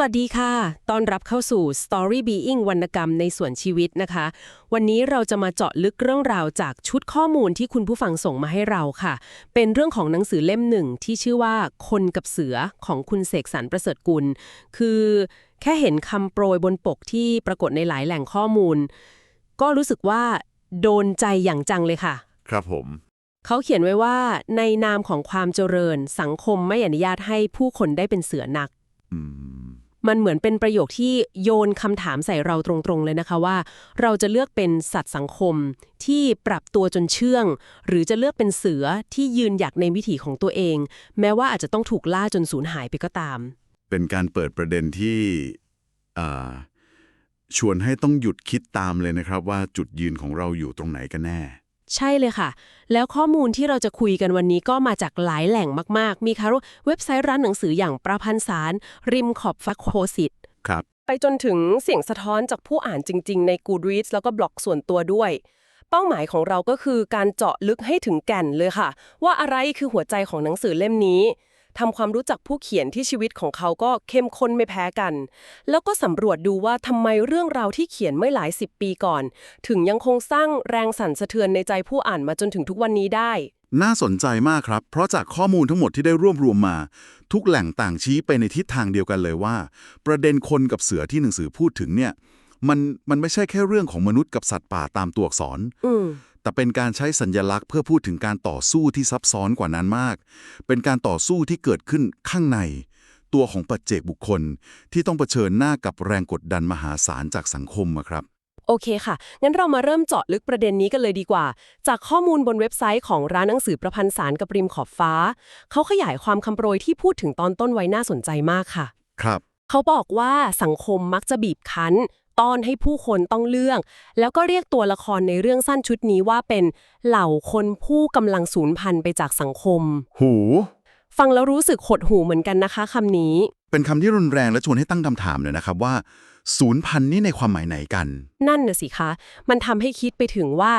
สวัสดีค่ะ ตอนรับเข้าสู่ Story Being วรรณกรรมในส่วนชีวิตนะคะ วันนี้เราจะมาเจาะลึกเรื่องราวจากชุดข้อมูลที่คุณผู้ฟังส่งมาให้เราค่ะ เป็นเรื่องของหนังสือเล่มหนึ่งที่ชื่อว่าคนกับเสือของคุณเสกสรรประเสริฐกุล คือแค่เห็นคำโปรยบนปกที่ปรากฏในหลายแหล่งข้อมูล ก็รู้สึกว่า โดนใจอย่างจังเลยค่ะ ครับผม เขาเขียนไว้ว่า ในนามของความเจริญ สังคมไม่อนุญาตให้ผู้คนได้เป็นเสือนัก อืม มันเหมือนเป็นประโยคที่โยนคำถามใส่เราตรงๆเลยนะคะว่า เราจะเลือกเป็นสัตว์สังคมที่ปรับตัวจนเชื่อง หรือจะเลือกเป็นเสือที่ยืนหยัดในวิถีของตัวเอง แม้ว่าอาจจะต้องถูกล่าจนสูญหายไปก็ตาม เป็นการเปิดประเด็นที่ชวนให้ต้องหยุดคิดตามเลยนะครับว่าจุดยืนของเราอยู่ตรงไหนกันแน่ ใช่เลยค่ะ แล้วข้อมูลที่เราจะคุยกันวันนี้ก็มาจากหลายแหล่งมาก ๆ มีค่ะเว็บไซต์ร้านหนังสืออย่างประพันธ์สาร ริมขอบฟ้าโคสิตครับ ไปจนถึงเสียงสะท้อนจากผู้อ่านจริง ๆ ใน Goodreads แล้วก็บล็อกส่วนตัวด้วย เป้าหมายของเราก็คือการเจาะลึกให้ถึงแก่นเลยค่ะ ว่าอะไรคือหัวใจของหนังสือเล่มนี้ ทำความรู้จักผู้เขียนที่ชีวิตของเขาก็เข้มข้นไม่แพ้กัน แล้วก็สำรวจดูว่าทำไมเรื่องราวที่เขียนเมื่อหลายสิบปีก่อน ถึงยังคงสร้างแรงสั่นสะเทือนในใจผู้อ่านมาจนถึงทุกวันนี้ได้ น่าสนใจมากครับ เพราะจากข้อมูลทั้งหมดที่ได้รวบรวมมา ทุกแหล่งต่างชี้ไปในทิศทางเดียวกันเลยว่า ประเด็นคนกับเสือที่หนังสือพูดถึงเนี่ย มันมันไม่ใช่แค่เรื่องของมนุษย์กับสัตว์ป่าตามตัวอักษรอืม แต่เป็นการใช้สัญญลักษณ์เพื่อพูดถึงการต่อสู้ที่ซับซ้อนกว่านั้นมาก เป็นการต่อสู้ที่เกิดขึ้นข้างใน ตัวของปัจเจกบุคคลที่ต้องเผชิญหน้ากับแรงกดดันมหาศาลจากสังคมอะครับโอเคค่ะ งั้นเรามาเริ่มเจาะลึกประเด็นนี้กันเลยดีกว่า จากข้อมูลบนเว็บไซต์ของร้านหนังสือประพันธ์สารกับริมขอบฟ้า เขาขยายความคำโปรยที่พูดถึงตอนต้นไว้น่าสนใจมากค่ะ ครับ เขาบอกว่าสังคมมักจะบีบคั้น ต้อนให้ผู้คนต้องเลือก แล้วก็เรียกตัวละครในเรื่องสั้นชุดนี้ว่าเป็นเหล่าคนผู้กำลังสูญพันธุ์ไปจากสังคม หู ฟังแล้วรู้สึกหดหูเหมือนกันนะคะคำนี้ เป็นคำที่รุนแรงและชวนให้ตั้งคำถามเลยนะครับว่าศูนย์พันธุ์นี่ในความหมายไหนกัน นั่นน่ะสิคะ มันทำให้คิดไปถึงว่า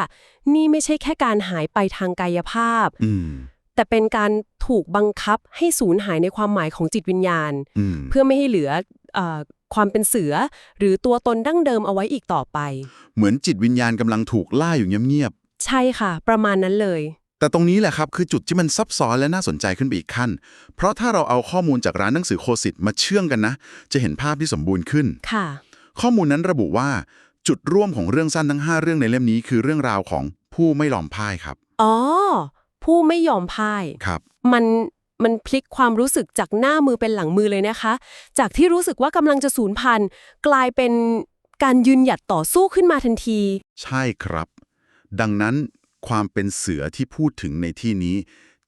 นี่ไม่ใช่แค่การหายไปทางกายภาพอืมแต่เป็นการถูกบังคับให้สูญหายในความหมายของจิตวิญญาณอืมเพื่อไม่ให้เหลือเออ ความเป็นเสือ หรือตัวตนดั้งเดิมเอาไว้อีกต่อไป เหมือนจิตวิญญาณกำลังถูกล่าอยู่เงียบใช่ค่ะ ประมาณนั้นเลย ๆแต่ตรงนี้แหละครับคือจุดที่มันซับซ้อนและน่าสนใจขึ้นไปอีกขั้น เพราะถ้าเราเอาข้อมูลจากร้านหนังสือโคสิตมาเชื่อมกันนะ จะเห็นภาพที่สมบูรณ์ขึ้น ค่ะ ข้อมูลนั้นระบุว่าจุดร่วมของเรื่องสั้นทั้ง 5 เรื่องในเล่มนี้คือเรื่องราวของผู้ไม่ยอมพ่ายครับอ๋อ ผู้ไม่ยอมพ่าย ครับ มัน มันพลิกความรู้สึกจากหน้ามือเป็นหลังมือเลยนะคะ จากที่รู้สึกว่ากำลังจะสูญพันธุ์กลายเป็นการยืนหยัดต่อสู้ขึ้นมาทันที ใช่ครับ ดังนั้นความเป็นเสือที่พูดถึงในที่นี้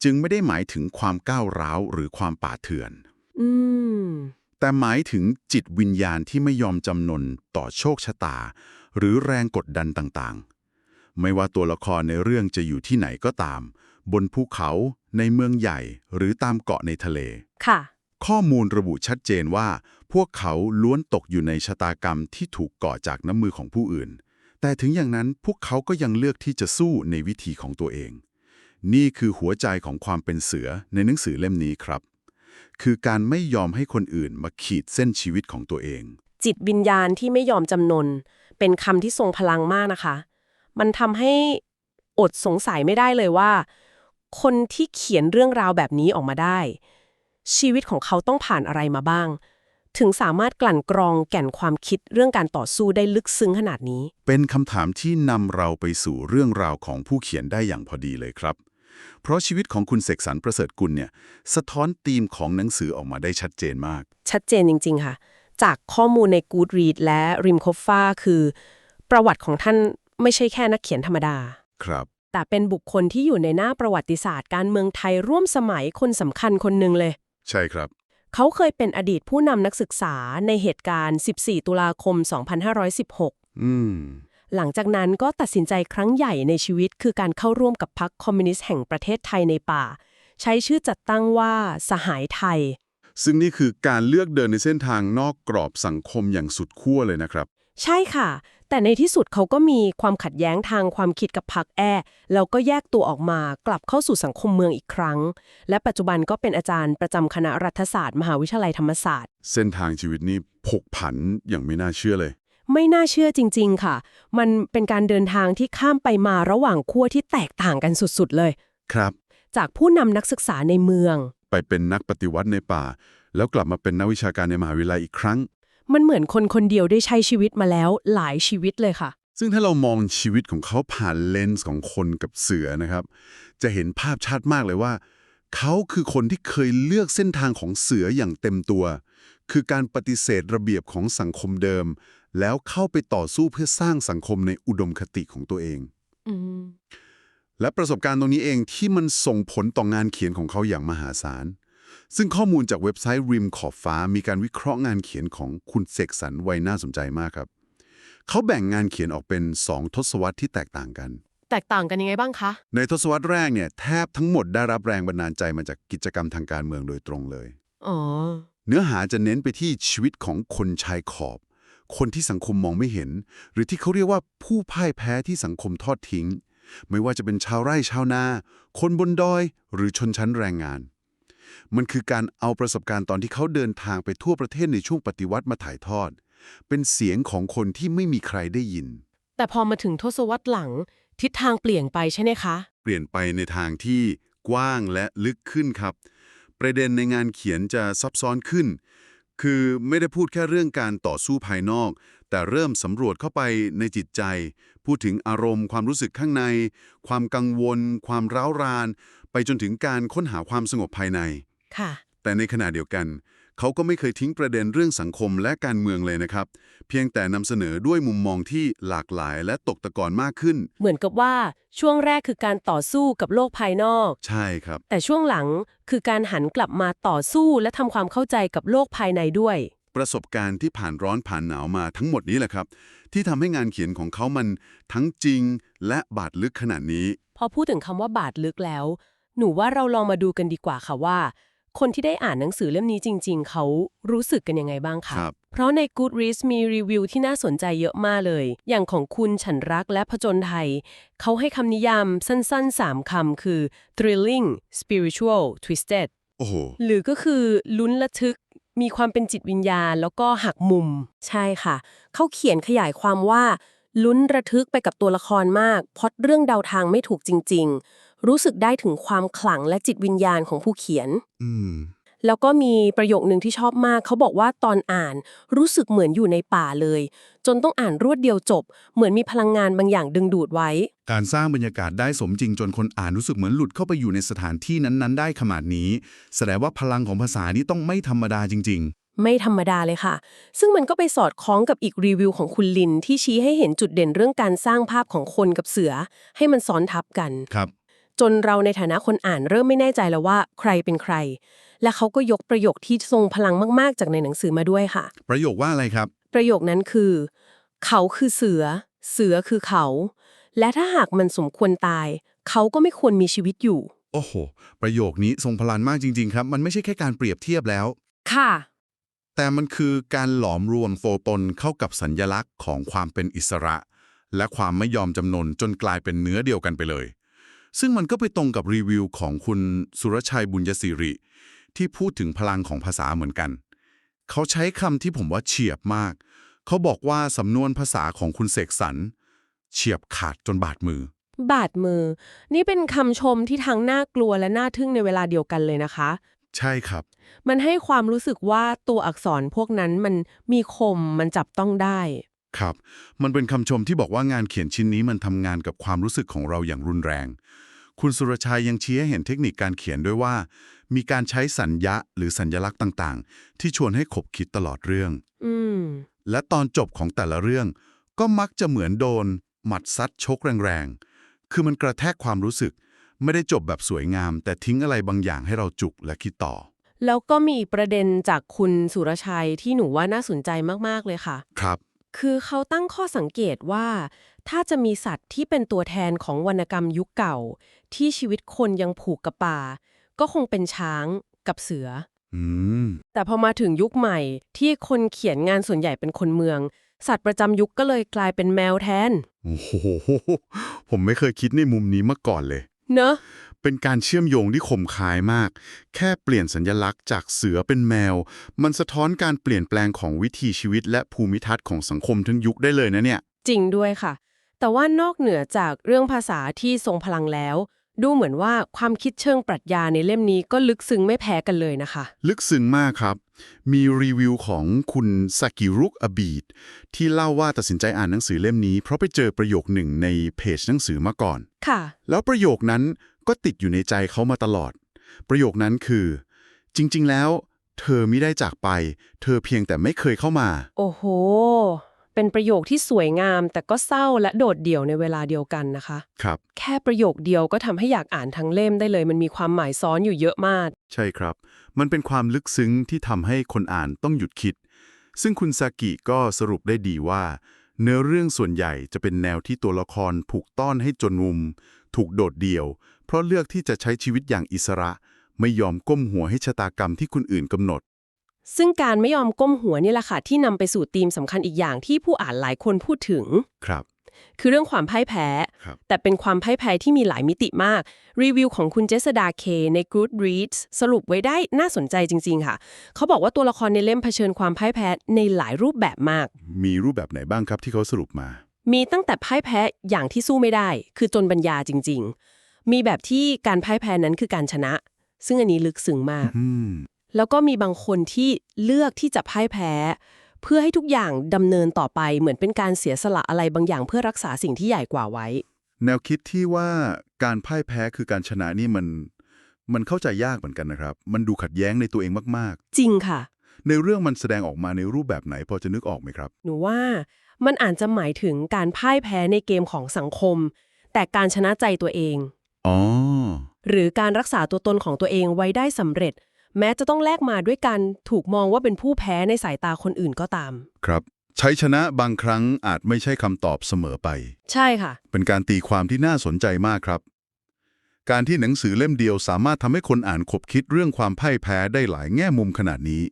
จึงไม่ได้หมายถึงความก้าวร้าวหรือความป่าเถื่อน อืม แต่หมายถึงจิตวิญญาณที่ไม่ยอมจำนนต่อโชคชะตา หรือแรงกดดันต่างๆ ไม่ว่าตัวละครในเรื่องจะอยู่ที่ไหนก็ตาม บนภูเขา ในเมืองใหญ่ หรือตามเกาะในทะเล ค่ะ ข้อมูลระบุชัดเจนว่า พวกเขาล้วนตกอยู่ในชะตากรรมที่ถูกก่อจากน้ำมือของผู้อื่น แต่ถึงอย่างนั้นพวกเขาก็ยังเลือกที่จะสู้ในวิธีของตัวเอง นี่คือหัวใจของความเป็นเสือในหนังสือเล่มนี้ครับ คือการไม่ยอมให้คนอื่นมาขีดเส้นชีวิตของตัวเอง จิตวิญญาณที่ไม่ยอมจำนน เป็นคำที่ทรงพลังมากนะคะ มันทำให้อดสงสัยไม่ได้เลยว่า คนที่เขียนเรื่องราวแบบนี้ออกมาได้ ชีวิตของเขาต้องผ่านอะไรมาบ้าง ถึงสามารถกลั่นกรองแก่นความคิดเรื่องการต่อสู้ได้ลึกซึ้งขนาดนี้ เป็นคำถามที่นำเราไปสู่เรื่องราวของผู้เขียนได้อย่างพอดีเลยครับ เพราะชีวิตของคุณเสกสรรประเสริฐกุลเนี่ยสะท้อนธีมของหนังสือออกมาได้ชัดเจนมาก ชัดเจนจริง ๆ ค่ะ จากข้อมูลใน Goodread และริมค f ฟ้าคือ ประวัติของท่านไม่ใช่แค่นักเขียนธรรมดา ครับ แต่เป็นบุคคลที่อยู่ในหน้าประวัติศาสตร์การเมืองไทยร่วมสมัยคนสำคัญคนหนึ่งเลย ใช่ครับ เขาเคยเป็นอดีตผู้นำนักศึกษาในเหตุการณ์ 14 ตุลาคม 2516 อืม หลังจากนั้นก็ตัดสินใจครั้งใหญ่ในชีวิต คือการเข้าร่วมกับพรรคคอมมิวนิสต์แห่งประเทศไทยในป่า ใช้ชื่อจัดตั้งว่าสหายไทย ซึ่งนี่คือการเลือกเดินในเส้นทางนอกกรอบสังคมอย่างสุดขั้วเลยนะครับ ใช่ค่ะ แต่ในที่สุดเขาก็มีความขัดแย้งทางความคิดกับพรรคแอร์แล้วก็แยกตัวออกมากลับเข้าสู่สังคมเมืองอีกครั้ง และปัจจุบันก็เป็นอาจารย์ประจำคณะรัฐศาสตร์ มหาวิทยาลัยธรรมศาสตร์ เส้นทางชีวิตนี้ผกผันอย่างไม่น่าเชื่อเลย ไม่น่าเชื่อจริง ๆ ค่ะ มันเป็นการเดินทางที่ข้ามไปมาระหว่างขั้วที่แตกต่างกันสุดๆ เลย ครับ จากผู้นำนักศึกษาในเมือง ไปเป็นนักปฏิวัติในป่า แล้วกลับมาเป็นนักวิชาการในมหาวิทยาลัยอีกครั้ง มันเหมือนคนคนเดียวได้ใช้ชีวิตมาแล้วหลายชีวิตเลยค่ะ ซึ่งถ้าเรามองชีวิตของเขาผ่านเลนส์ของคนกับเสือนะครับ จะเห็นภาพชัดมากเลยว่า เขาคือคนที่เคยเลือกเส้นทางของเสืออย่างเต็มตัว คือการปฏิเสธระเบียบของสังคมเดิม แล้วเข้าไปต่อสู้เพื่อสร้างสังคมในอุดมคติของตัวเองอืมและประสบการณ์ตรงนี้เองที่มันส่งผลต่องานเขียนของเขาอย่างมหาศาล ซึ่งข้อมูลจากเว็บไซต์ริมขอบฟ้ามีการวิเคราะห์งานเขียนของคุณเสกสรรไว้น่าสนใจมากครับ เขาแบ่งงานเขียนออกเป็น 2 ทศวรรษที่แตกต่างกัน แตกต่างกันยังไงบ้างคะ ในทศวรรษแรกเนี่ยแทบทั้งหมดได้รับแรงบันดาลใจมาจากกิจกรรมทางการเมืองโดยตรงเลย อ๋อ เนื้อหาจะเน้นไปที่ชีวิตของคนชายขอบ คนที่สังคมมองไม่เห็น หรือที่เขาเรียกว่าผู้พ่ายแพ้ที่สังคมทอดทิ้ง ไม่ว่าจะเป็นชาวไร่ชาวนา คนบนดอย หรือชนชั้นแรงงาน มันคือการเอาประสบการณ์ตอนที่เขาเดินทางไปทั่วประเทศในช่วงปฏิวัติมาถ่ายทอด เป็นเสียงของคนที่ไม่มีใครได้ยิน แต่พอมาถึงทศวรรษหลัง ทิศทางเปลี่ยนไปใช่ไหมคะ เปลี่ยนไปในทางที่กว้างและลึกขึ้นครับ ประเด็นในงานเขียนจะซับซ้อนขึ้น คือไม่ได้พูดแค่เรื่องการต่อสู้ภายนอก แต่เริ่มสำรวจเข้าไปในจิตใจ พูดถึงอารมณ์ความรู้สึกข้างใน ความกังวล ความร้าวราน ไปจนถึงการค้นหาความสงบภายใน ค่ะ แต่ในขณะเดียวกัน เขาก็ไม่เคยทิ้งประเด็นเรื่องสังคมและการเมืองเลยนะครับ เพียงแต่นำเสนอด้วยมุมมองที่หลากหลายและตกตะกอนมากขึ้น เหมือนกับว่าช่วงแรกคือการต่อสู้กับโลกภายนอก ใช่ครับ แต่ช่วงหลังคือการหันกลับมาต่อสู้และทำความเข้าใจกับโลกภายในด้วย ประสบการณ์ที่ผ่านร้อนผ่านหนาวมาทั้งหมดนี้แหละครับ ที่ทำให้งานเขียนของเขามันทั้งจริงและบาดลึกขนาดนี้ พอพูดถึงคำว่าบาดลึกแล้ว หนูว่าเราลองมาดูกันดีกว่าค่ะว่า คนที่ได้อ่านหนังสือเล่มนี้จริง ๆ เขารู้สึกกันยังไงบ้างคะครับเพราะใน Goodreads มีรีวิวที่น่าสนใจเยอะมากเลย อย่างของคุณฉันรักและผจญไทย เขาให้คำนิยามสั้นๆ3คำคือ thrilling spiritual twisted โอ้โหหรือก็คือลุ้นระทึก มีความเป็นจิตวิญญาณ แล้วก็หักมุม ใช่ค่ะ เขาเขียนขยายความว่า ลุ้นระทึกไปกับตัวละครมากเพราะเรื่องเดาทางไม่ถูกจริง ๆ รู้สึกได้ถึงความขลังและจิตวิญญาณของผู้เขียน อืม แล้วก็มีประโยคหนึ่งที่ชอบมาก เขาบอกว่าตอนอ่านรู้สึกเหมือนอยู่ในป่าเลย จนต้องอ่านรวดเดียวจบ เหมือนมีพลังงานบางอย่างดึงดูดไว้ การสร้างบรรยากาศได้สมจริงจนคนอ่านรู้สึกเหมือนหลุดเข้าไปอยู่ในสถานที่นั้นๆ ได้ขนาดนี้ แสดงว่าพลังของภาษานี้ต้องไม่ธรรมดาจริงไม่ธรรมดาเลยค่ะ ซึ่งมันก็ไปสอดคล้องกับอีกรีวิวของคุณลินที่ชี้ให้เห็นจุดเด่นเรื่องการสร้างภาพของคนกับเสือ ให้มันซ้อนทับกันๆครับ จนเราในฐานะคนอ่านเริ่มไม่แน่ใจแล้วว่าใครเป็นใคร และเขาก็ยกประโยคที่ทรงพลังมากๆ จากในหนังสือมาด้วยค่ะ ประโยคว่าอะไรครับ ประโยคนั้นคือ เขาคือเสือ เสือคือเขา และถ้าหากมันสมควรตาย เขาก็ไม่ควรมีชีวิตอยู่ โอ้โห ประโยคนี้ทรงพลังมากจริง ๆ ครับ มันไม่ใช่แค่การเปรียบเทียบแล้ว ค่ะ แต่มันคือการหลอมรวมโฟตนเข้ากับสัญญลักษณ์ของความเป็นอิสระ และความไม่ยอมจำนนจนกลายเป็นเนื้อเดียวกันไปเลย ซึ่งมันก็ไปตรงกับรีวิวของคุณสุรชัยบุญยศิริ ที่พูดถึงพลังของภาษาเหมือนกัน เขาใช้คำที่ผมว่าเฉียบมาก เขาบอกว่าสำนวนภาษาของคุณเสกสรรเฉียบขาดจนบาดมือ บาดมือ นี่เป็นคำชมที่ทั้งน่ากลัวและน่าทึ่งในเวลาเดียวกันเลยนะคะ ใช่ครับ มันให้ความรู้สึกว่าตัวอักษรพวกนั้นมันมีคมมันจับต้องได้ ครับ มันเป็นคำชมที่บอกว่างานเขียนชิ้นนี้มันทำงานกับความรู้สึกของเราอย่างรุนแรง คุณสุรชัยยังชี้ให้เห็นเทคนิคการเขียนด้วยว่า มีการใช้สัญญะหรือสัญญลักษณ์ต่างๆ ที่ชวนให้ขบคิดตลอดเรื่อง อืม และตอนจบของแต่ละเรื่อง ก็มักจะเหมือนโดน หมัดซัดชกแรงๆ คือมันกระแทกความรู้สึก ไม่ได้จบแบบสวยงาม แต่ทิ้งอะไรบางอย่างให้เราจุกและคิดต่อ แล้วก็มีประเด็นจากคุณสุรชัยที่หนูว่าน่าสนใจมากๆเลยค่ะ ครับ คือเขาตั้งข้อสังเกตว่า ถ้าจะมีสัตว์ที่เป็นตัวแทนของวรรณกรรมยุคเก่า ที่ชีวิตคนยังผูกกับป่า ก็คงเป็นช้างกับเสืออืมแต่พอมาถึงยุคใหม่ที่คนเขียนงานส่วนใหญ่เป็นคนเมือง สัตว์ประจำยุคก็เลยกลายเป็นแมวแทน โอ้โห ผมไม่เคยคิดในมุมนี้มาก่อนเลย เนอะ เป็นการเชื่อมโยงที่คมคายมาก แค่เปลี่ยนสัญลักษณ์จากเสือเป็นแมว มันสะท้อนการเปลี่ยนแปลงของวิถีชีวิต และภูมิทัศน์ของสังคมทั้งยุคได้เลยนะเนี่ย จริงด้วยค่ะ แต่ว่านอกเหนือจากเรื่องภาษาที่ทรงพลังแล้ว ดูเหมือนว่าความคิดเชิงปรัชญาในเล่มนี้ก็ลึกซึ้งไม่แพ้กันเลยนะคะ ลึกซึ้งมากครับ มีรีวิวของคุณซากิรุกอบีดที่เล่าว่าตัดสินใจอ่านหนังสือเล่มนี้ เพราะไปเจอประโยคหนึ่งในเพจหนังสือมาก่อน ค่ะ แล้วประโยคนั้น ก็ติดอยู่ในใจเขามาตลอด ประโยคนั้นคือ จริง ๆ แล้ว เธอไม่ได้จากไป เธอเพียงแต่ไม่เคยเข้ามา โอ้โห เป็นประโยคที่สวยงาม แต่ก็เศร้าและโดดเดี่ยวในเวลาเดียวกันนะคะ ครับ แค่ประโยคเดียวก็ทำให้อยากอ่านทั้งเล่มได้เลย มันมีความหมายซ้อนอยู่เยอะมาก ใช่ครับ มันเป็นความลึกซึ้งที่ทำให้คนอ่านต้องหยุดคิด ซึ่งคุณซากิก็สรุปได้ดีว่า เนื้อเรื่องส่วนใหญ่จะเป็นแนวที่ตัวละครถูกต้อนให้จนมุม ถูกโดดเดี่ยว เพราะเลือกที่จะใช้ชีวิตอย่างอิสระ ไม่ยอมก้มหัวให้ชะตากรรมที่คนอื่นกำหนด ซึ่งการไม่ยอมก้มหัวนี่แหละค่ะที่นำไปสู่ธีมสำคัญอีกอย่างที่ผู้อ่านหลายคนพูดถึง ครับ คือเรื่องความพ่ายแพ้ ครับ แต่เป็นความพ่ายแพ้ที่มีหลายมิติมาก รีวิวของคุณเจษดาเคใน Goodreads สรุปไว้ได้น่าสนใจจริง ๆ ค่ะ เขาบอกว่าตัวละครในเล่มเผชิญความพ่ายแพ้ในหลายรูปแบบมาก มีรูปแบบไหนบ้างครับที่เขาสรุปมา มีตั้งแต่พ่ายแพ้อย่างที่สู้ไม่ได้ คือจนปัญญาจริงๆ มีแบบที่การพ่ายแพ้นั้นคือการชนะ ซึ่งอันนี้ลึกซึ้งมากอืมแล้วก็มีบางคนที่เลือกที่จะพ่ายแพ้ เพื่อให้ทุกอย่างดำเนินต่อไปเหมือนเป็นการเสียสละอะไรบางอย่างเพื่อรักษาสิ่งที่ใหญ่กว่าไว้ แนวคิดที่ว่าการพ่ายแพ้คือการชนะนี่มัน มันเข้าใจยากเหมือนกันนะครับ มันดูขัดแย้งในตัวเองมากจริงค่ะๆในเรื่องมันแสดงออกมาในรูปแบบไหนพอจะนึกออกไหมครับ หนูว่ามันอาจจะหมายถึงการพ่ายแพ้ในเกมของสังคม แต่การชนะใจตัวเอง อ๋อ หรือการรักษาตัวตนของตัวเองไว้ได้สำเร็จ แม้จะต้องแลกมาด้วยการถูกมองว่าเป็นผู้แพ้ในสายตาคนอื่นก็ตาม ครับ ใช้ชนะบางครั้งอาจไม่ใช่คำตอบเสมอไป ใช่ค่ะ เป็นการตีความที่น่าสนใจมากครับ การที่หนังสือเล่มเดียวสามารถทำให้คนอ่านขบคิดเรื่องความพ่ายแพ้ได้หลายแง่มุมขนาดนี้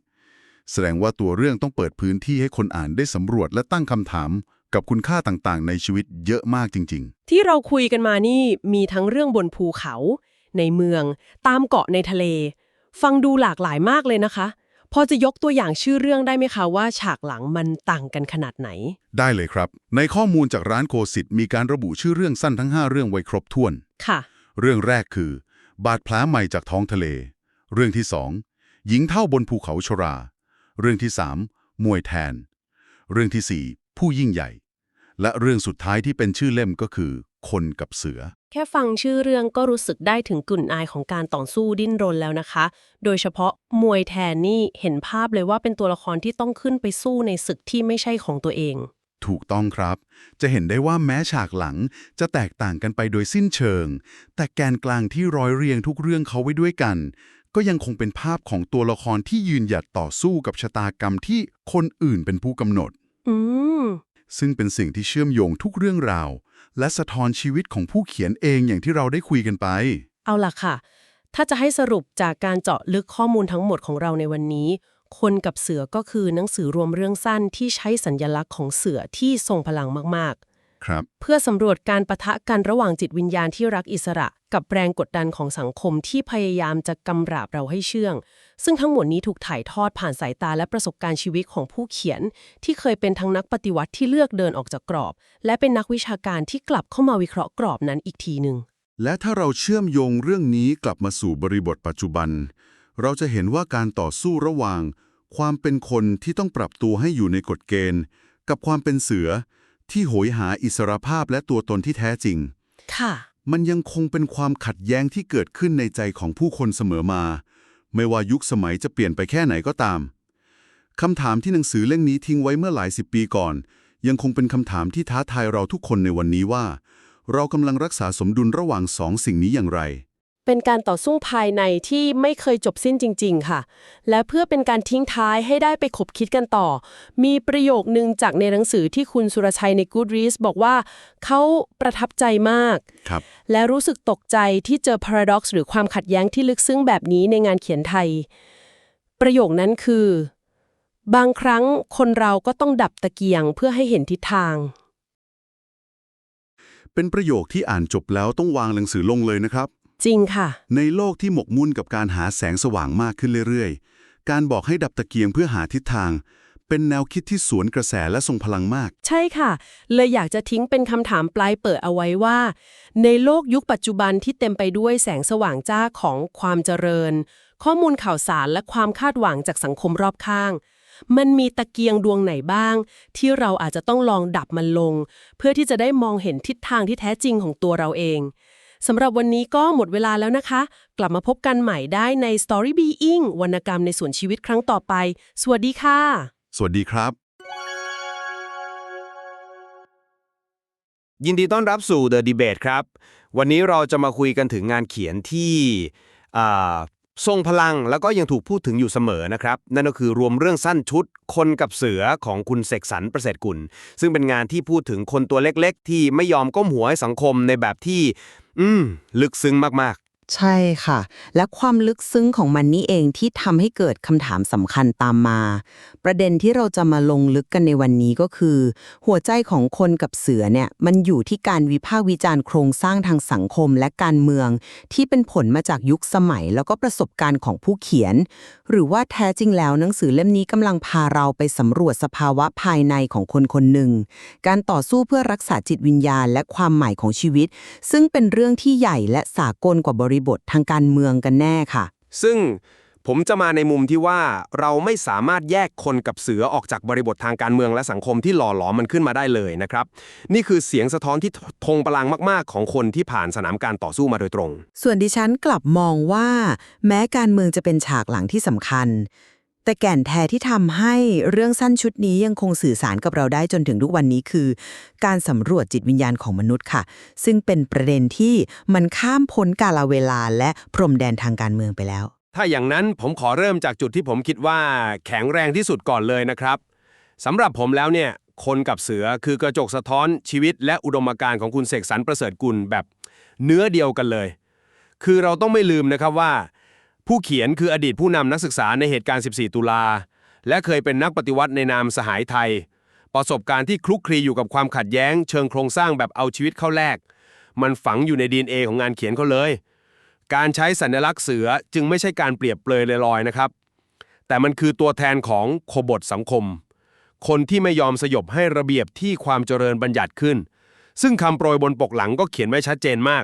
แสดงว่าตัวเรื่องต้องเปิดพื้นที่ให้คนอ่านได้สำรวจและตั้งคำถาม กับคุณค่าต่างๆ ในชีวิตเยอะมากจริงที่เราคุยกันมานี่มีทั้งเรื่องบนภูเขา ในเมือง ตามเกาะในทะเล ฟังดูหลากหลายมากเลยนะคะ พอจะยกตัวอย่างชื่อเรื่องได้ไหมคะว่าฉากหลังมันต่างกันขนาดไหนๆได้เลยครับ ในข้อมูลจากร้านโคสิตมีการระบุชื่อเรื่องสั้นทั้ง 5 เรื่องไว้ครบถ้วน ค่ะ เรื่องแรกคือ บาดแผลใหม่จากท้องทะเล เรื่องที่สองหญิงเท่าบนภูเขาชรา เรื่องที่สามมวยแทน เรื่องที่สี่ ผู้ยิ่งใหญ่ และเรื่องสุดท้ายที่เป็นชื่อเล่มก็คือ คนกับเสือ แค่ฟังชื่อเรื่องก็รู้สึกได้ถึงกลิ่นอายของการต่อสู้ดิ้นรนแล้วนะคะ โดยเฉพาะมวยแทนนี่เห็นภาพเลยว่าเป็นตัวละครที่ต้องขึ้นไปสู้ในศึกที่ไม่ใช่ของตัวเอง ถูกต้องครับ จะเห็นได้ว่าแม้ฉากหลังจะแตกต่างกันไปโดยสิ้นเชิง แต่แกนกลางที่ร้อยเรียงทุกเรื่องเขาไว้ด้วยกัน ก็ยังคงเป็นภาพของตัวละครที่ยืนหยัดต่อสู้กับชะตากรรมที่คนอื่นเป็นผู้กำหนด อืม ซึ่งเป็นสิ่งที่เชื่อมโยงทุกเรื่องราว และสะท้อนชีวิตของผู้เขียนเองอย่างที่เราได้คุยกันไป เอาล่ะค่ะ ถ้าจะให้สรุปจากการเจาะลึกข้อมูลทั้งหมดของเราในวันนี้ คนกับเสือก็คือหนังสือรวมเรื่องสั้นที่ใช้สัญญลักษณ์ของเสือที่ทรงพลังมาก ครับๆเพื่อสำรวจการประทะกันระหว่างจิตวิญญาณที่รักอิสระ กับแรงกดดันของสังคมที่พยายามจะกำราบเราให้เชื่อง ซึ่งทั้งหมดนี้ถูกถ่ายทอดผ่านสายตาและประสบการณ์ชีวิตของผู้เขียน ที่เคยเป็นทั้งนักปฏิวัติที่เลือกเดินออกจากกรอบ และเป็นนักวิชาการที่กลับเข้ามาวิเคราะห์กรอบนั้นอีกทีหนึ่งและถ้าเราเชื่อมโยงเรื่องนี้กลับมาสู่บริบทปัจจุบัน เราจะเห็นว่าการต่อสู้ระหว่าง ความเป็นคนที่ต้องปรับตัวให้อยู่ในกฎเกณฑ์ กับความเป็นเสือ ที่โหยหาอิสรภาพและตัวตนที่แท้จริง ค่ะ มันยังคงเป็นความขัดแย้งที่เกิดขึ้นในใจของผู้คนเสมอมา ไม่ว่ายุคสมัยจะเปลี่ยนไปแค่ไหนก็ตามคำถามที่หนังสือเล่มนี้ทิ้งไว้เมื่อหลายสิบปีก่อน ยังคงเป็นคำถามที่ท้าทายเราทุกคนในวันนี้ว่า เรากำลังรักษาสมดุลระหว่างสองสิ่งนี้อย่างไร เป็นการต่อสู้ภายในที่ไม่เคยจบสิ้นจริง ๆ ค่ะ และเพื่อเป็นการทิ้งท้ายให้ได้ไปขบคิดกันต่อ มีประโยคนึงจากในหนังสือที่คุณสุรชัยใน Goodreads บอกว่า เขาประทับใจมากครับและรู้สึกตกใจที่เจอ paradox หรือความขัดแย้งที่ลึกซึ้งแบบนี้ในงานเขียนไทย ประโยคนั้นคือ บางครั้งคนเราก็ต้องดับตะเกียงเพื่อให้เห็นทิศทางเป็นประโยคที่อ่านจบแล้วต้องวางหนังสือลงเลยนะครับ จริงค่ะ ในโลกที่หมกมุ่นกับการหาแสงสว่างมากขึ้นเรื่อยๆ การบอกให้ดับตะเกียงเพื่อหาทิศทาง เป็นแนวคิดที่สวนกระแสและทรงพลังมาก ใช่ค่ะ เลยอยากจะทิ้งเป็นคำถามปลายเปิดเอาไว้ว่า ในโลกยุคปัจจุบันที่เต็มไปด้วยแสงสว่างจ้าของความเจริญ ข้อมูลข่าวสารและความคาดหวังจากสังคมรอบข้าง มันมีตะเกียงดวงไหนบ้าง ที่เราอาจจะต้องลองดับมันลง เพื่อที่จะได้มองเห็นทิศทางที่แท้จริงของตัวเราเอง สำหรับวันนี้ก็หมดเวลาแล้วนะคะ กลับมาพบกันใหม่ได้ใน Story Being วรรณกรรมในส่วนชีวิตครั้งต่อไป สวัสดีค่ะ สวัสดีครับ ยินดีต้อนรับสู่ The Debate ครับ วันนี้เราจะมาคุยกันถึงงานเขียนที่อ่าทรงพลังแล้วก็ยังถูกพูดถึงอยู่เสมอนะครับ นั่นก็คือรวมเรื่องสั้นชุด คนกับเสือของคุณเสกสรรประเสริฐกุล ซึ่งเป็นงานที่พูดถึงคนตัวเล็กๆ ที่ไม่ยอมก้มหัวให้สังคมในแบบที่ อืม ลึกซึ้งมาก ใช่ค่ะ และความลึกซึ้งของมันนี่เองที่ทำให้เกิดคำถามสำคัญตามมา ประเด็นที่เราจะมาลงลึกกันในวันนี้ก็คือ หัวใจของคนกับเสือเนี่ยมันอยู่ที่การวิพากษ์วิจารณ์โครงสร้างทางสังคมและการเมือง ที่เป็นผลมาจากยุคสมัย แล้วก็ประสบการณ์ของผู้เขียน หรือว่าแท้จริงแล้วหนังสือเล่มนี้กำลังพาเราไปสำรวจสภาวะภายในของคนคนหนึ่ง การต่อสู้เพื่อรักษาจิตวิญญาณ และความหมายของชีวิต ซึ่งเป็นเรื่องที่ใหญ่และสากลกว่าบริบททางการเมืองกันแน่ค่ะ ซึ่งผมจะมาในมุมที่ว่าเราไม่สามารถแยกคนกับเสือออกจากบริบททางการเมืองและสังคมที่หล่อหลอมมันขึ้นมาได้เลยนะครับ นี่คือเสียงสะท้อนที่ทงพลังมาก ๆ ของคนที่ผ่านสนามการต่อสู้มาโดยตรง ส่วนดิฉันกลับมองว่า แม้การเมืองจะเป็นฉากหลังที่สำคัญ แต่แก่นแท้ที่ทำให้เรื่องสั้นชุดนี้ยังคงสื่อสารกับเราได้จนถึงทุกวันนี้คือ การสำรวจจิตวิญญาณของมนุษย์ค่ะ ซึ่งเป็นประเด็นที่มันข้ามพ้นกาลเวลาและพรมแดนทางการเมืองไปแล้ว ถ้าอย่างนั้นผมขอเริ่มจากจุดที่ผมคิดว่าแข็งแรงที่สุดก่อนเลยนะครับสำหรับผมแล้วเนี่ยคนกับเสือคือกระจกสะท้อนชีวิตและอุดมการณ์ของคุณเสกสรรประเสริฐกุลแบบ เนื้อเดียวกันเลย คือเราต้องไม่ลืมนะครับว่า ผู้เขียนคืออดีตผู้นำนักศึกษาในเหตุการณ์ 14 ตุลา และเคยเป็นนักปฏิวัติในนามสหายไทย ประสบการณ์ที่คลุกคลีอยู่กับความขัดแย้ง เชิงโครงสร้างแบบเอาชีวิตเข้าแลก มันฝังอยู่ใน DNA ของงานเขียนเขาเลย การใช้สัญลักษณ์เสือจึงไม่ใช่การเปรียบเปรยลอยๆนะครับ แต่มันคือตัวแทนของโคบทสังคม คนที่ไม่ยอมสยบให้ระเบียบที่ความเจริญบัญญัติขึ้น ซึ่งคำโปรยบนปกหลังก็เขียนไว้ชัดเจนมาก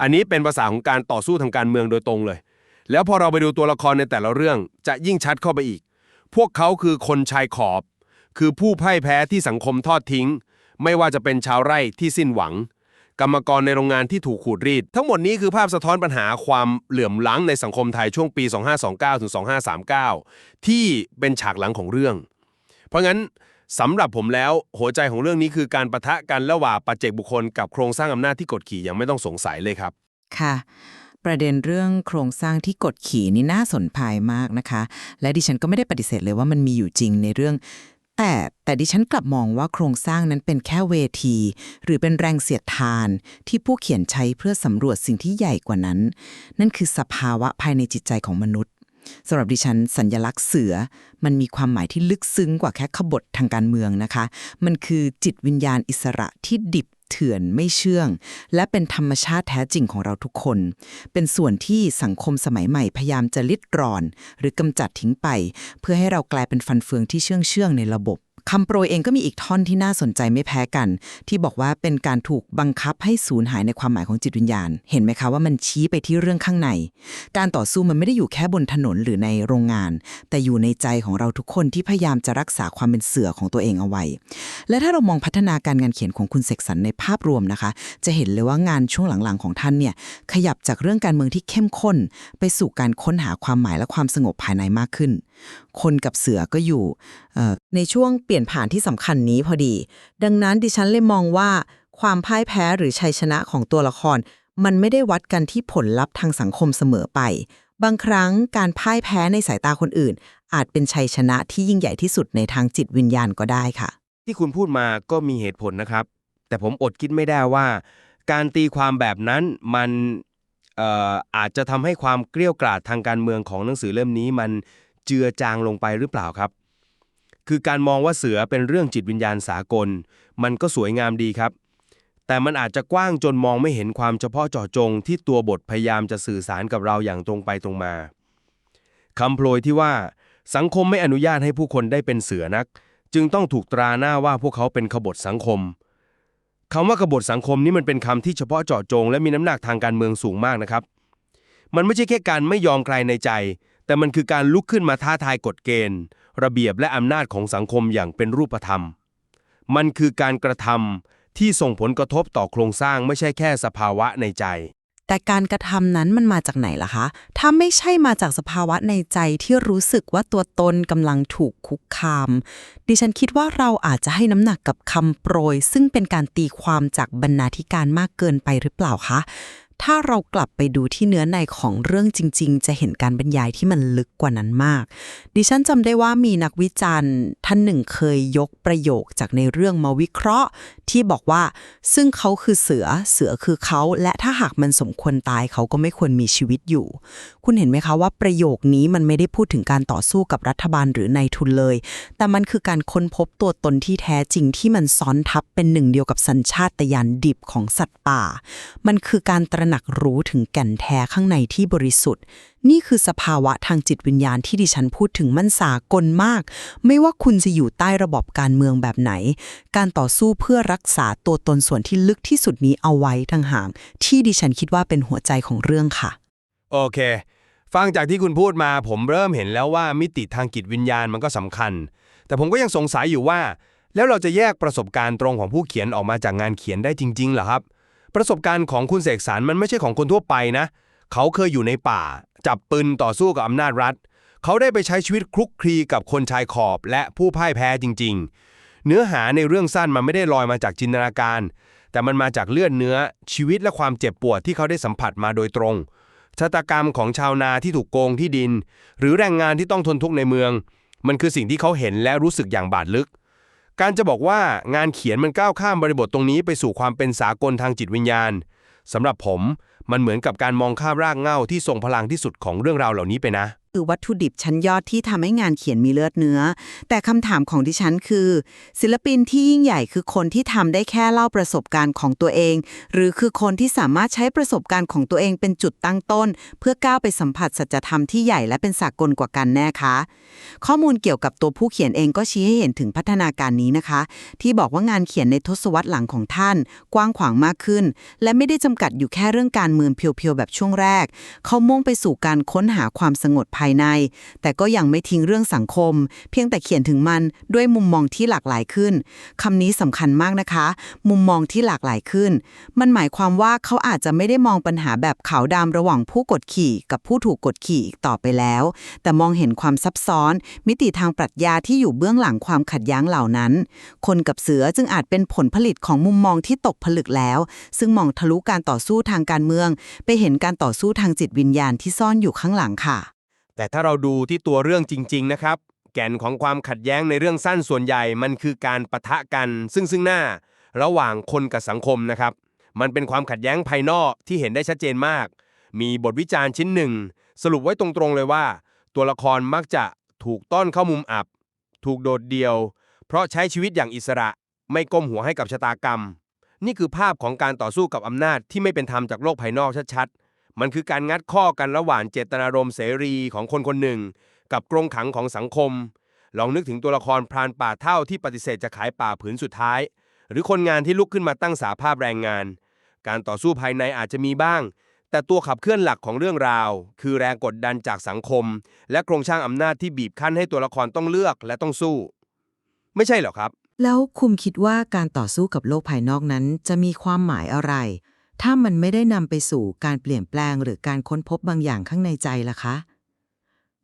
อันนี้เป็นภาษาของการต่อสู้ทางการเมืองโดยตรงเลย แล้วพอเราไปดูตัวละครในแต่ละเรื่องจะยิ่งชัดเข้าไปอีก พวกเขาคือคนชายขอบ คือผู้พ่ายแพ้ที่สังคมทอดทิ้ง ไม่ว่าจะเป็นชาวไร่ที่สิ้นหวัง กรรมกรในโรงงานที่ถูกขูดรีด ทั้งหมดนี้คือภาพสะท้อนปัญหาความเหลื่อมล้ำในสังคมไทยช่วงปี 2529ถึง2539 ที่เป็นฉากหลังของเรื่อง เพราะงั้นสำหรับผมแล้วหัวใจของเรื่องนี้คือการประทะกันระหว่างปัจเจกบุคคลกับโครงสร้างอำนาจที่กดขี่ยังไม่ต้องสงสัยเลยครับ ค่ะ ประเด็นเรื่องโครงสร้างที่กดขี่นี่น่าสนภายมากนะคะ และดิฉันก็ไม่ได้ปฏิเสธเลยว่ามันมีอยู่จริงในเรื่อง แต่แต่ดิฉันกลับมองว่าโครงสร้างนั้นเป็นแค่เวที หรือเป็นแรงเสียดทาน ที่ผู้เขียนใช้เพื่อสำรวจสิ่งที่ใหญ่กว่านั้น นั่นคือสภาวะภายในจิตใจของมนุษย์สำหรับดิฉันสัญญลักษณ์เสือ มันมีความหมายที่ลึกซึ้งกว่าแค่ขบฏทางการเมืองนะคะ มันคือจิตวิญญาณอิสระที่ดิบ เถื่อนไม่เชื่อง และเป็นธรรมชาติแท้จริงของเราทุกคน เป็นส่วนที่สังคมสมัยใหม่พยายามจะลิดรอน หรือกำจัดทิ้งไป เพื่อให้เรากลายเป็นฟันเฟืองที่เชื่องเชื่องในระบบ คำโปรยเองก็มีอีกท่อนที่น่าสนใจไม่แพ้กัน ที่บอกว่าเป็นการถูกบังคับให้สูญหายในความหมายของจิตวิญญาณ เห็นไหมคะว่ามันชี้ไปที่เรื่องข้างใน การต่อสู้มันไม่ได้อยู่แค่บนถนนหรือในโรงงาน แต่อยู่ในใจของเราทุกคนที่พยายามจะรักษาความเป็นเสือของตัวเองเอาไว้ และถ้าเรามองพัฒนาการงานเขียนของคุณเสกสรรในภาพรวมนะคะ จะเห็นเลยว่างานช่วงหลังๆของท่านเนี่ยขยับจากเรื่องการเมืองที่เข้มข้น ไปสู่การค้นหาความหมายและความสงบภายในมากขึ้นคนกับเสือก็อยู่ในช่วงเปลี่ยนผ่านที่สำคัญนี้พอดี ดังนั้นดิฉันเลยมองว่าความพ่ายแพ้หรือชัยชนะของตัวละคร มันไม่ได้วัดกันที่ผลลัพธ์ทางสังคมเสมอไป บางครั้งการพ่ายแพ้ในสายตาคนอื่น อาจเป็นชัยชนะที่ยิ่งใหญ่ที่สุดในทางจิตวิญญาณก็ได้ค่ะ ที่คุณพูดมาก็มีเหตุผลนะครับ แต่ผมอดคิดไม่ได้ว่า การตีความแบบนั้นมันอออาจจะทำให้ความเกลี้ยวกล่อดทางการเมืองของหนังสือเล่มนี้มัน เจือจางลงไปหรือเปล่าครับ คือการมองว่าเสือเป็นเรื่องจิตวิญญาณสากล มันก็สวยงามดีครับ แต่มันอาจจะกว้างจนมองไม่เห็นความเฉพาะเจาะจง ที่ตัวบทพยายามจะสื่อสารกับเราอย่างตรงไปตรงมาคำโพลยที่ว่า สังคมไม่อนุญาตให้ผู้คนได้เป็นเสือนัก จึงต้องถูกตราหน้าว่าพวกเขาเป็นขบฏสังคมคำว่าขบฏสังคมนี้มันเป็นคำที่เฉพาะเจาะจง และมีน้ำหนักทางการเมืองสูงมากนะครับ มันไม่ใช่แค่การไม่ยอมใครในใจ แต่มันคือการลุกขึ้นมาท้าทายกฎเกณฑ์ ระเบียบและอำนาจของสังคมอย่างเป็นรูปธรรม มันคือการกระทำที่ส่งผลกระทบต่อโครงสร้างไม่ใช่แค่สภาวะในใจ แต่การกระทำนั้นมันมาจากไหนล่ะคะ ถ้าไม่ใช่มาจากสภาวะในใจที่รู้สึกว่าตัวตนกำลังถูกคุกคาม ดิฉันคิดว่าเราอาจจะให้น้ำหนักกับคำโปรย ซึ่งเป็นการตีความจากบรรณาธิการมากเกินไปหรือเปล่าคะ ถ้าเรากลับไปดูที่เนื้อในของเรื่องจริง ๆ จะเห็นการบรรยายที่มันลึกกว่านั้นมาก ดิฉันจำได้ว่ามีนักวิจารณ์ ท่านหนึ่งเคยยกประโยคจากในเรื่องมาวิเคราะห์ ที่บอกว่า ซึ่งเขาคือเสือเสือคือเขา และถ้าหากมันสมควรตายเขาก็ไม่ควรมีชีวิตอยู่ คุณเห็นไหมคะว่าประโยคนี้มันไม่ได้พูดถึงการต่อสู้กับรัฐบาลหรือนายทุนเลย แต่มันคือการค้นพบตัวตนที่แท้จริงที่มันซ้อนทับเป็นหนึ่งเดียวกับสัญชาตญาณดิบของสัตว์ป่า มันคือการตระหนักรู้ถึงแก่นแท้ข้างในที่บริสุทธิ์ นี่คือสภาวะทางจิตวิญญาณที่ดิฉันพูดถึงมันสากลมาก ไม่ว่าคุณจะอยู่ใต้ระบบการเมืองแบบไหน การต่อสู้เพื่อรักษาตัวตนส่วนที่ลึกที่สุดนี้เอาไว้ทั้งหางที่ดิฉันคิดว่าเป็นหัวใจของเรื่องค่ะ โอเค ฟังจากที่คุณพูดมา ผมเริ่มเห็นแล้วว่ามิติทางจิตวิญญาณมันก็สำคัญ แต่ผมก็ยังสงสัยอยู่ว่า แล้วเราจะแยกประสบการณ์ตรงของผู้เขียนออกมาจากงานเขียนได้จริงๆเหรอครับ ประสบการณ์ของคุณเสกสรรมันไม่ใช่ของคนทั่วไปนะ เขาเคยอยู่ในป่า จับปืนต่อสู้กับอำนาจรัฐ เขาได้ไปใช้ชีวิตคลุกคลีกับคนชายขอบและผู้พ่ายแพ้จริง ๆ เนื้อหาในเรื่องสั้นมันไม่ได้ลอยมาจากจินตนาการ แต่มันมาจากเลือดเนื้อชีวิตและความเจ็บปวดที่เขาได้สัมผัสมาโดยตรงชะตากรรมของชาวนาที่ถูกโกงที่ดิน หรือแรงงานที่ต้องทนทุกข์ในเมือง มันคือสิ่งที่เขาเห็นและรู้สึกอย่างบาดลึก การจะบอกว่างานเขียนมันก้าวข้ามบริบทตรงนี้ไปสู่ความเป็นสากลทางจิตวิญญาณสำหรับผมมันเหมือนกับการมองข้ามรากเหง้าที่ทรงพลังที่สุดของเรื่องราวเหล่านี้ไปนะ คือวัตถุดิบชั้นยอดที่ทำให้งานเขียนมีเลือดเนื้อ แต่คำถามของดิฉันคือ ศิลปินที่ยิ่งใหญ่คือคนที่ทำได้แค่เล่าประสบการณ์ของตัวเอง หรือคือคนที่สามารถใช้ประสบการณ์ของตัวเองเป็นจุดตั้งต้น เพื่อก้าวไปสัมผัสสัจธรรมที่ใหญ่และเป็นสากลกว่ากันแน่คะ ข้อมูลเกี่ยวกับตัวผู้เขียนเองก็ชี้ให้เห็นถึงพัฒนาการนี้นะคะ ที่บอกว่างานเขียนในทศวรรษหลังของท่าน กว้างขวางมากขึ้น และไม่ได้จำกัดอยู่แค่เรื่องการเมืองเพียวๆแบบช่วงแรก เขามุ่งไปสู่การค้นหาความสงบภายใน แต่ก็ยังไม่ทิ้งเรื่องสังคม เพียงแต่เขียนถึงมันด้วยมุมมองที่หลากหลายขึ้นคำนี้สำคัญมากนะคะ มุมมองที่หลากหลายขึ้น มันหมายความว่าเขาอาจจะไม่ได้มองปัญหาแบบขาวดำระหว่างผู้กดขี่ กับผู้ถูกกดขี่อีกต่อไปแล้ว แต่มองเห็นความซับซ้อน มิติทางปรัชญาที่อยู่เบื้องหลังความขัดแย้งเหล่านั้น คนกับเสือจึงอาจเป็นผลผลิตของมุมมองที่ตกผลึกแล้ว ซึ่งมองทะลุการต่อสู้ทางการเมือง ไปเห็นการต่อสู้ทางจิตวิญญาณที่ซ่อนอยู่ข้างหลังค่ะ แต่ถ้าเราดูที่ตัวเรื่องจริง ๆ นะครับ แก่นของความขัดแย้งในเรื่องสั้นส่วนใหญ่มันคือการปะทะกันซึ่งซึ่งหน้า ระหว่างคนกับสังคมนะครับ มันเป็นความขัดแย้งภายนอกที่เห็นได้ชัดเจนมาก มีบทวิจารณ์ชิ้นหนึ่ง สรุปไว้ตรงๆเลยว่า ตัวละครมักจะถูกต้อนเข้ามุมอับ ถูกโดดเดี่ยว เพราะใช้ชีวิตอย่างอิสระ ไม่ก้มหัวให้กับชะตากรรม นี่คือภาพของการต่อสู้กับอำนาจที่ไม่เป็นธรรมจากโลกภายนอกชัดๆ มันคือการงัดข้อกันระหว่างเจตนารมณ์เสรีของคนคนหนึ่ง กับกรงขังของสังคม ลองนึกถึงตัวละครพรานป่าเท่าที่ปฏิเสธจะขายป่าผืนสุดท้าย หรือคนงานที่ลุกขึ้นมาตั้งสาภาพแรงงาน การต่อสู้ภายในอาจจะมีบ้าง แต่ตัวขับเคลื่อนหลักของเรื่องราว คือแรงกดดันจากสังคม และโครงสร้างอำนาจที่บีบคั้นให้ตัวละครต้องเลือกและต้องสู้ ไม่ใช่หรอครับ แล้วคุมคิดว่าการต่อสู้กับโลกภายนอกนั้น จะมีความหมายอะไร ถ้ามันไม่ได้นำไปสู่การเปลี่ยนแปลงหรือการค้นพบบางอย่างข้างในใจล่ะคะ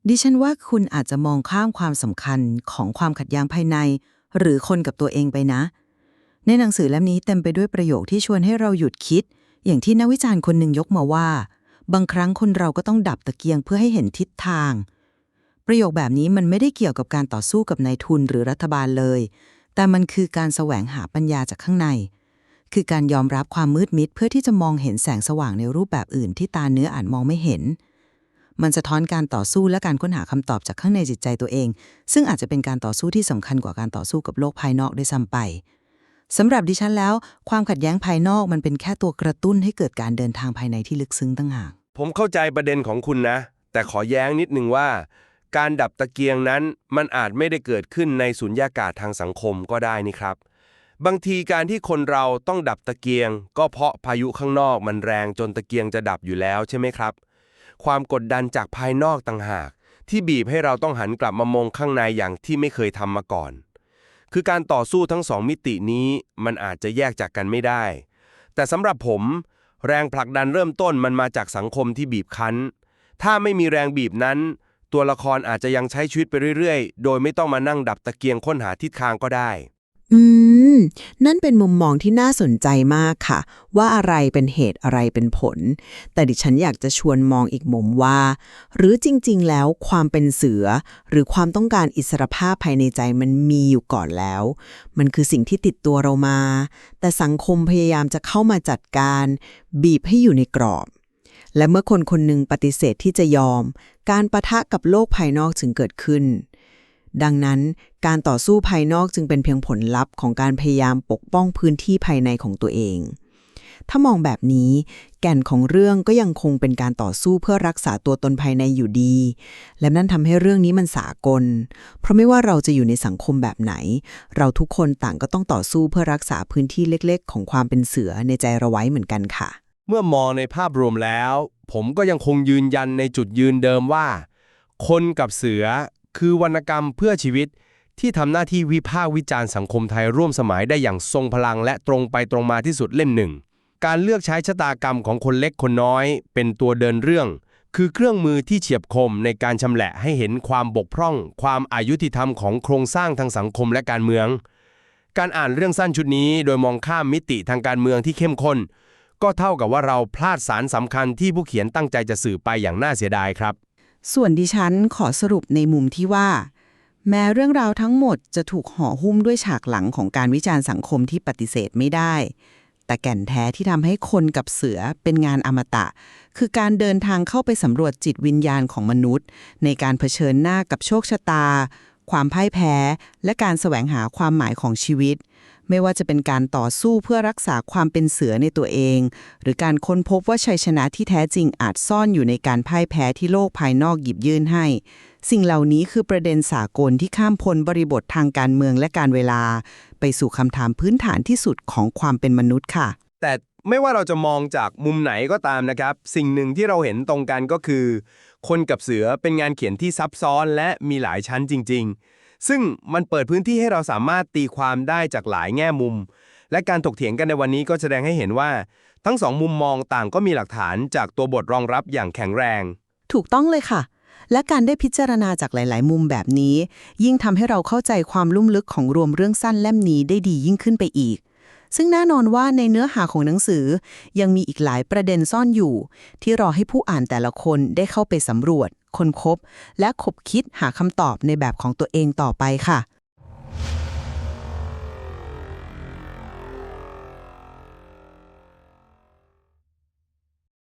ดิฉันว่าคุณอาจจะมองข้ามความสำคัญของความขัดแย้งภายใน หรือคนกับตัวเองไปนะ ในหนังสือเล่มนี้เต็มไปด้วยประโยคที่ชวนให้เราหยุดคิด อย่างที่นักวิจารณ์คนหนึ่งยกมาว่า บางครั้งคนเราก็ต้องดับตะเกียงเพื่อให้เห็นทิศทาง ประโยคแบบนี้มันไม่ได้เกี่ยวกับการต่อสู้กับนายทุนหรือรัฐบาลเลย แต่มันคือการแสวงหาปัญญาจากข้างใน คือการยอมรับความมืดมิดเพื่อที่จะมองเห็นแสงสว่างในรูปแบบอื่นที่ตาเนื้ออาจมองไม่เห็น มันสะท้อนการต่อสู้และการค้นหาคำตอบจากข้างในจิตใจตัวเอง ซึ่งอาจจะเป็นการต่อสู้ที่สำคัญกว่าการต่อสู้กับโลกภายนอกด้วยซ้ำไปสำหรับดิฉันแล้ว ความขัดแย้งภายนอกมันเป็นแค่ตัวกระตุ้นให้เกิดการเดินทางภายในที่ลึกซึ้งตั้งหากผมเข้าใจประเด็นของคุณนะ แต่ขอแย้งนิดนึงว่า การดับตะเกียงนั้นมันอาจไม่ได้เกิดขึ้นในสุญญากาศทางสังคมก็ได้นี่ครับ บางทีการที่คนเราต้องดับตะเกียง ก็เพราะพายุข้างนอกมันแรงจนตะเกียงจะดับอยู่แล้วใช่ไหมครับ ความกดดันจากภายนอกต่างหาก ที่บีบให้เราต้องหันกลับมามองข้างในอย่างที่ไม่เคยทำมาก่อน คือการต่อสู้ทั้งสองมิตินี้มันอาจจะแยกจากกันไม่ได้ แต่สำหรับผม แรงผลักดันเริ่มต้นมันมาจากสังคมที่บีบคั้น ถ้าไม่มีแรงบีบนั้น ตัวละครอาจจะยังใช้ชีวิตไปเรื่อย ๆ โดยไม่ต้องมานั่งดับตะเกียงค้นหาทิศทางก็ได้ อืม นั่นเป็นมุมมองที่น่าสนใจมากค่ะ ว่าอะไรเป็นเหตุอะไรเป็นผล แต่ดิฉันอยากจะชวนมองอีกมุมว่า หรือจริง ๆ แล้วความเป็นเสือ หรือความต้องการอิสรภาพภายในใจมันมีอยู่ก่อนแล้ว มันคือสิ่งที่ติดตัวเรามา แต่สังคมพยายามจะเข้ามาจัดการ บีบให้อยู่ในกรอบ และเมื่อคนคนหนึ่งปฏิเสธที่จะยอม การประทะกับโลกภายนอกจึงเกิดขึ้น ดังนั้นการต่อสู้ภายนอกจึงเป็นเพียงผลลัพธ์ของการพยายามปกป้องพื้นที่ภายในของตัวเอง ถ้ามองแบบนี้ แก่นของเรื่องก็ยังคงเป็นการต่อสู้เพื่อรักษาตัวตนภายในอยู่ดี และนั่นทำให้เรื่องนี้มันสากล เพราะไม่ว่าเราจะอยู่ในสังคมแบบไหน เราทุกคนต่างก็ต้องต่อสู้เพื่อรักษาพื้นที่เล็กๆ ของความเป็นเสือในใจเราไว้เหมือนกันค่ะ เมื่อมองในภาพรวมแล้ว ผมก็ยังคงยืนยันในจุดยืนเดิมว่า คนกับเสือ คือวรรณกรรมเพื่อชีวิตที่ทำหน้าที่วิพากษ์วิจารณ์สังคมไทยร่วมสมัยได้อย่างทรงพลังและตรงไปตรงมาที่สุดเล่มหนึ่ง การเลือกใช้ชะตากรรมของคนเล็กคนน้อย เป็นตัวเดินเรื่อง คือเครื่องมือที่เฉียบคมในการชำแหละให้เห็นความบกพร่อง ความอายุติธรรมของโครงสร้างทางสังคมและการเมือง การอ่านเรื่องสั้นชุดนี้โดยมองข้ามมิติทางการเมืองที่เข้มข้น ก็เท่ากับว่าเราพลาดสารสำคัญที่ผู้เขียนตั้งใจจะสื่อไปอย่างน่าเสียดายครับ ส่วนดิฉันขอสรุปในมุมที่ว่า แม้เรื่องราวทั้งหมดจะถูกห่อหุ้มด้วยฉากหลังของการวิจารณ์สังคมที่ปฏิเสธไม่ได้ แต่แก่นแท้ที่ทำให้คนกับเสือเป็นงานอมตะ คือการเดินทางเข้าไปสำรวจจิตวิญญาณของมนุษย์ ในการเผชิญหน้ากับโชคชะตา ความพ่ายแพ้ และการแสวงหาความหมายของชีวิต ไม่ว่าจะเป็นการต่อสู้เพื่อรักษาความเป็นเสือในตัวเอง หรือการค้นพบว่าชัยชนะที่แท้จริงอาจซ่อนอยู่ในการพ่ายแพ้ที่โลกภายนอกหยิบยื่นให้ สิ่งเหล่านี้คือประเด็นสากลที่ข้ามพ้นบริบททางการเมืองและการเวลา ไปสู่คำถามพื้นฐานที่สุดของความเป็นมนุษย์ค่ะ แต่ไม่ว่าเราจะมองจากมุมไหนก็ตามนะครับ สิ่งหนึ่งที่เราเห็นตรงกันก็คือ คนกับเสือเป็นงานเขียนที่ซับซ้อนและมีหลายชั้นจริง ๆ ซึ่งมันเปิดพื้นที่ให้เราสามารถตีความได้จากหลายแง่มุม และการถกเถียงกันในวันนี้ก็แสดงให้เห็นว่า ทั้งสองมุมมองต่างก็มีหลักฐานจากตัวบทรองรับอย่างแข็งแรง ถูกต้องเลยค่ะ และการได้พิจารณาจากหลาย ๆ มุมแบบนี้ ยิ่งทำให้เราเข้าใจความลุ่มลึกของรวมเรื่องสั้นเล่มนี้ได้ดียิ่งขึ้นไปอีกซึ่งแน่นอนว่าในเนื้อหาของหนังสือยังมีอีกหลายประเด็นซ่อนอยู่ ที่รอให้ผู้อ่านแต่ละคนได้เข้าไปสำรวจ คนคบ และขบคิดหาคำตอบในแบบของตัวเองต่อไปค่ะ